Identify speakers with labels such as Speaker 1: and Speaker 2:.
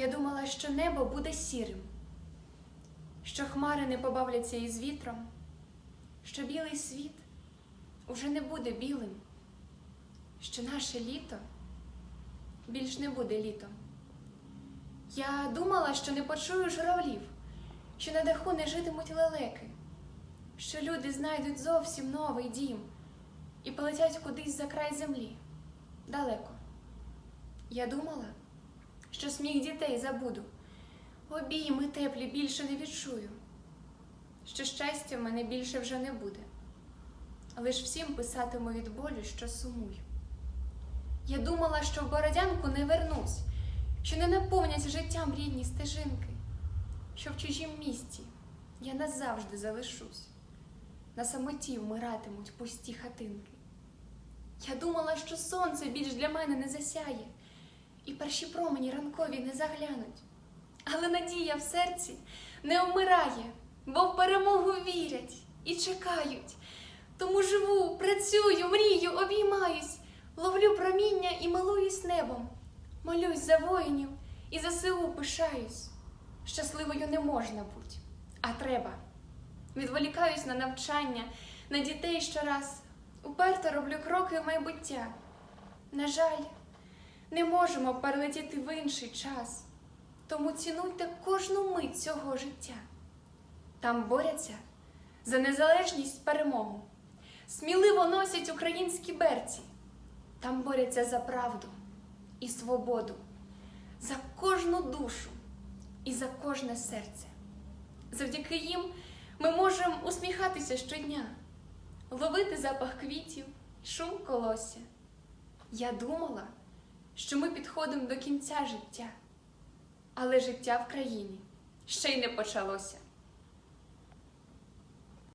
Speaker 1: Я думала, що небо буде сірим, що хмари не побавляться із вітром, що білий світ уже не буде білим, що наше літо більш не буде літом. Я думала, що не почую журавлів, що на даху не житимуть лелеки, що люди знайдуть зовсім новий дім і полетять кудись за край землі далеко. Я думала, що сміх дітей забуду, обійми теплі більше не відчую, що щастя в мене більше вже не буде, лиш всім писатиму від болю, що сумую. Я думала, що в Бородянку не вернусь, що не наповнять життям рідні стежинки, що в чужім місті я назавжди залишусь, на самоті вмиратимуть пусті хатинки. Я думала, що сонце більш для мене не засяє, перші промені ранкові не заглянуть. Але надія в серці не вмирає, бо в перемогу вірять і чекають. Тому живу, працюю, мрію, обіймаюсь, ловлю проміння і милуюсь небом, молюсь за воїнів і за селу пишаюсь. Щасливою не можна бути, а треба. Відволікаюсь на навчання, на дітей щораз, уперто роблю кроки в майбуття. На жаль, не можемо перелетіти в інший час, тому цінуйте кожну мить цього життя. Там борються за незалежність перемогу, сміливо носять українські берці, там борються за правду і свободу, за кожну душу і за кожне серце. Завдяки їм ми можемо усміхатися щодня, ловити запах квітів, шум колосся. Я думала, що ми підходимо до кінця життя, але життя в країні ще й не почалося.